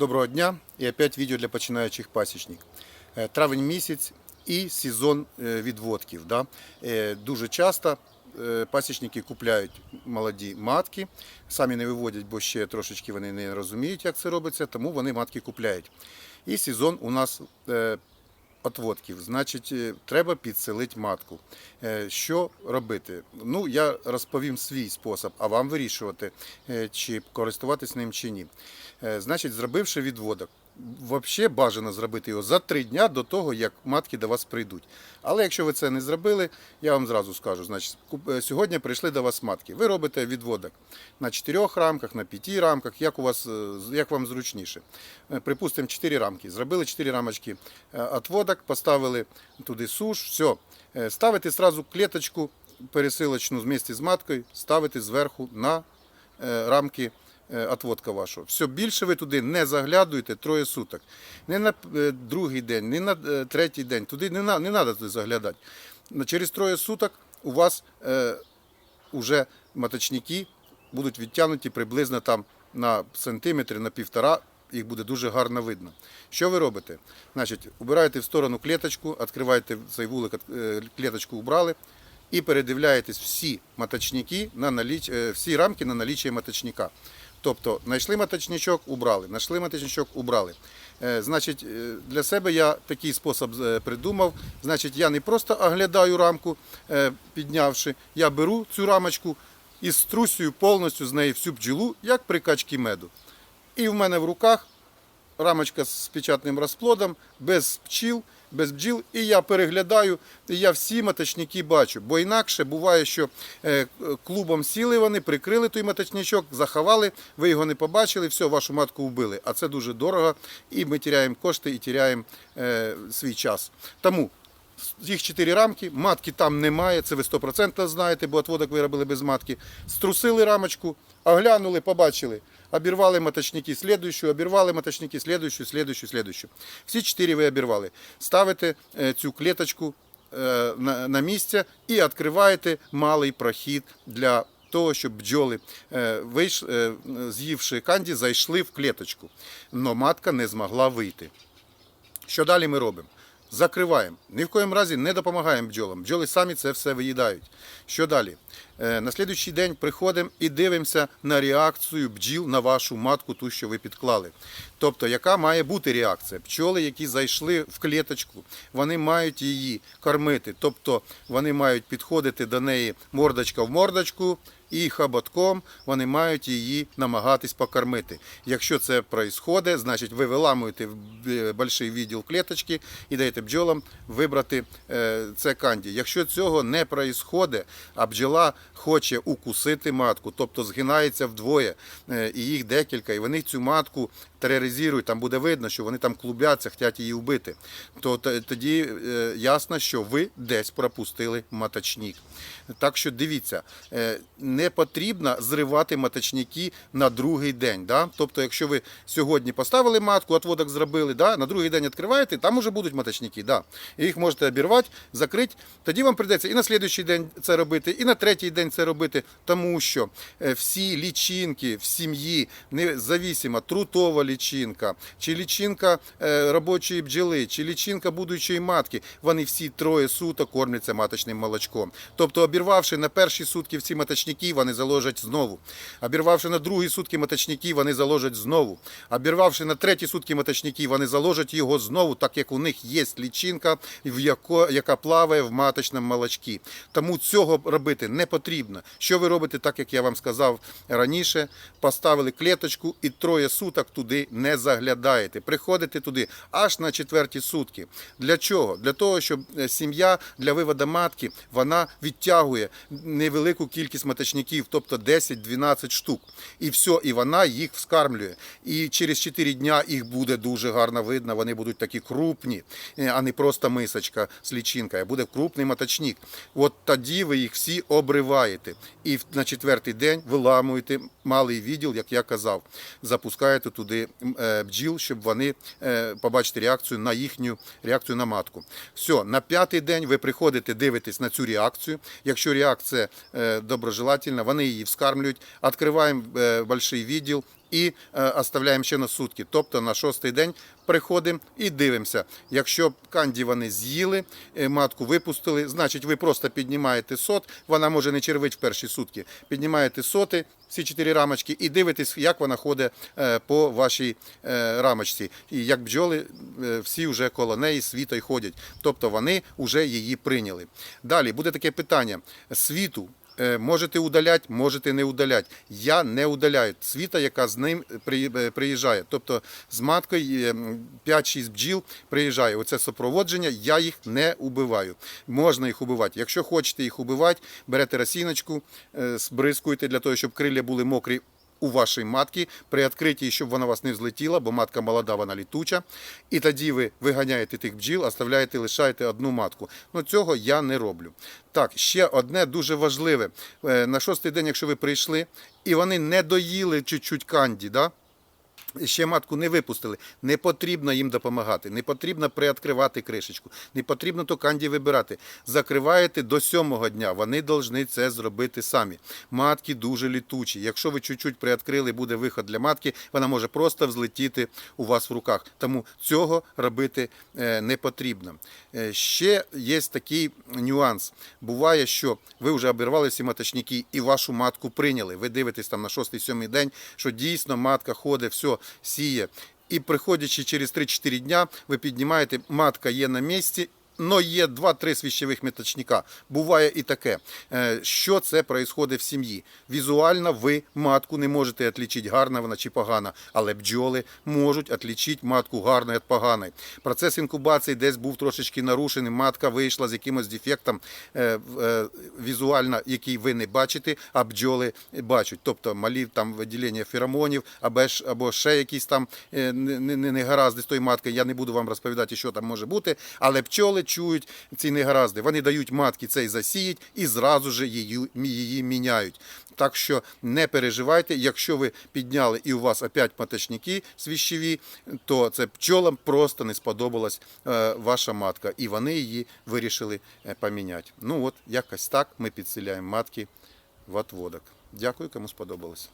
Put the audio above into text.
Доброго дня і опять відео для починаючих пасічників. Е, Травень місяць і сезон е, відводків. Да? Е, Дуже часто пасічники купляють молоді матки, самі не виводять, бо ще трошечки вони не розуміють, як це робиться, тому вони матки купляють. І сезон у нас отводків. Значить, е, треба підселити матку. Е, Що робити? Ну, я розповім свій спосіб, а вам вирішувати, е, чи користуватись ним чи ні. Значить, зробивши відводок. Взагалі бажано зробити його за три дня до того, як матки до вас прийдуть. Але якщо ви це не зробили, я вам зразу скажу. Значить, е, сьогодні прийшли до вас матки. Ви робите відводок на чотирьох рамках, на п'яти рамках, як у вас е, як вам зручніше. Е, Припустимо, чотири рамки. Зробили чотири рамочки отводок, поставили туди суш, все. Ставите зразу клеточку пересилочну вместе з маткою, ставите зверху на рамки отводка вашого. Все більше ви туди не заглядуєте троє суток. Не на е, другий день, не на е, третій день. Туди не, на, не треба туди заглядати. Через троє суток у вас е, уже маточники будуть відтягнуті приблизно там на сантиметр, на півтора. Їх буде дуже гарно видно. Що ви робите? Значить, убираєте в сторону клеточку, відкриваєте цей вулик, е, клеточку убрали і передивляєтесь всі маточники на наліч... е, всі рамки на наліччя маточника. Тобто знайшли маточничок, убрали, знайшли маточничок, убрали. Е, Значить, е, для себе я такий спосіб е, придумав. Значить, я не просто оглядаю рамку, піднявши, я беру цю рамочку і струсюю повністю з неї всю бджілу, як при качці меду. І в мене в руках рамочка з печатним розплодом, без пчіл, без бджіл, і я переглядаю, і я всі маточники бачу. Бо інакше буває, що е, клубом сіли вони, прикрили той маточничок, заховали, ви його не побачили, все, вашу матку вбили. А це дуже дорого, і ми тіряємо кошти і тіряємо е, свій час. Тому їх чотири рамки, матки там немає, це ви 100% знаєте, бо отводок ви робили без матки. Струсили рамочку, оглянули, побачили. Обірвали маточники слідуючу, обірвали маточники слідуючу, слідуючу, слідуючу. Всі чотири ви обірвали. Ставите е, цю клеточку е, на, місце і відкриваєте малий прохід для того, щоб бджоли, е, з'ївши канді, зайшли в клеточку. Но матка не змогла вийти. Що далі ми робимо? Закриваємо. Ні в коїм разі не допомагаємо бджолам. Бджоли самі це все виїдають. Що далі? Е, На слідуючий день приходимо і дивимося на реакцію бджіл на вашу матку, ту, що ви підклали. Тобто, яка має бути реакція? Пчоли, які зайшли в клеточку, вони мають її кормити. Тобто вони мають підходити до неї мордочка в мордочку. І хоботком вони мають її намагатись покормити. Якщо це відбувається, значить ви виламуєте е, відділ клеточки і даєте бджолам вибрати е, це канді. Якщо цього не відбувається, а бджола хоче укусити матку, тобто згинається вдвоє, е, і їх декілька, і вони цю матку тероризують, там буде видно, що вони там клубляться, хочуть її вбити, то тоді е, ясно, що ви десь пропустили маточник. Так що дивіться, е, не потрібно зривати маточники на другий день. Да? Тобто, якщо ви сьогодні поставили матку, отводок зробили, да? на другий день відкриваєте, там вже будуть маточники. Да? І їх можете обірвати, закрити. Тоді вам прийдеться і на слідуючий день це робити, і на третій день це робити, тому що е, всі лічинки в сім'ї, независимо, трутова лічинка, чи лічинка е, робочої бджоли, чи лічинка будучої матки, вони всі троє суток кормляться маточним молочком. Тобто, обірвавши на перші сутки всі маточники, вони заложать знову. Обірвавши на другі сутки маточники, вони заложать знову. Обірвавши на треті сутки маточники, вони заложать його знову, так як у них є лічинка, яка плаває в маточному молочці. Тому цього робити не потрібно. Що ви робите, так як я вам сказав раніше, поставили клеточку і троє суток туди не заглядаєте. Приходите туди аж на четверті сутки. Для чого? Для того, щоб е, сім'я для виводу матки вона відтягує невелику кількість маточників, тобто 10-12 штук. І все, і вона їх вскармлює. І через 4 дня їх буде дуже гарно видно. Вони будуть такі крупні, е, а не просто мисочка з лічинкою, буде крупний маточник. От тоді ви їх всі обриваєте. І на четвертий день виламуєте малий відділ, як я казав. Запускаєте туди бджіл, щоб вони е, побачити реакцію на їхню реакцію на матку. Все, на п'ятий день ви приходите, дивитесь на цю реакцію. Якщо реакція е, доброжелательна, вони її вскармлюють. Відкриваємо великий відділ і е, оставляємо ще на сутки. Тобто на шостий день приходимо і дивимося. Якщо канді вони з'їли, е, матку випустили, значить ви просто піднімаєте сот, вона може не червить в перші сутки. Піднімаєте соти, всі чотири рамочки, і дивитесь, як вона ходить е, по вашій рамочці. І як бджоли всі вже коло неї світо й ходять. Тобто вони вже її прийняли. Далі буде таке питання: світу. Е, Можете удаляти, можете не удаляти. Я не удаляю світа, яка з ним е, приїжджає. Тобто з маткою е, 5-6 бджіл приїжджає. Оце супроводження, я їх не убиваю. Можна їх убивати. Якщо хочете їх убивати, берете росіночку, е, збризкуєте для того, щоб крилля були мокрі у вашій матки при відкритті, щоб вона вас не взлетіла, бо матка молода, вона літуча. І тоді ви виганяєте тих бджіл, оставляєте, лишаєте одну матку. Ну цього я не роблю. Так, ще одне дуже важливе. Е, На шостий день, якщо ви прийшли, і вони не доїли чуть-чуть канді, да? Ще матку не випустили. Не потрібно їм допомагати, не потрібно приоткривати кришечку, не потрібно то канді вибирати. Закриваєте до сьомого дня. Вони повинні це зробити самі. Матки дуже літучі. Якщо ви чуть-чуть приоткрили, буде виход для матки, вона може просто взлетіти у вас в руках. Тому цього робити е, не потрібно. Е, Ще є такий нюанс. Буває, що ви вже обірвали всі маточники і вашу матку прийняли. Ви дивитесь там на шостий-сьомий день, що дійсно матка ходить, все сіє. І приходячи через 3-4 дня, ви піднімаєте, матка є на місці. Но є 2-3 свіщових меточника. Буває і таке. Е, Що це відбувається в сім'ї? Візуально ви матку не можете відлічити, гарна вона чи погана, але бджоли можуть відлічити матку гарну від поганої. Процес інкубації десь був трошечки нарушений, матка вийшла з якимось дефектом е, е, візуально, який ви не бачите, а бджоли бачать. Тобто малі там виділення феромонів, або, ще якісь там е, не- не- негаразди з тої матки. Я не буду вам розповідати, що там може бути, але пчоли чують ці негаразди. Вони дають матки цей засіять і зразу ж її, її міняють. Так що не переживайте, якщо ви підняли і у вас опять маточники свіщові, то це пчолам просто не сподобалась е, ваша матка, і вони її вирішили е, поміняти. Ну от якось так ми підселяємо матки в отводок. Дякую, кому сподобалось.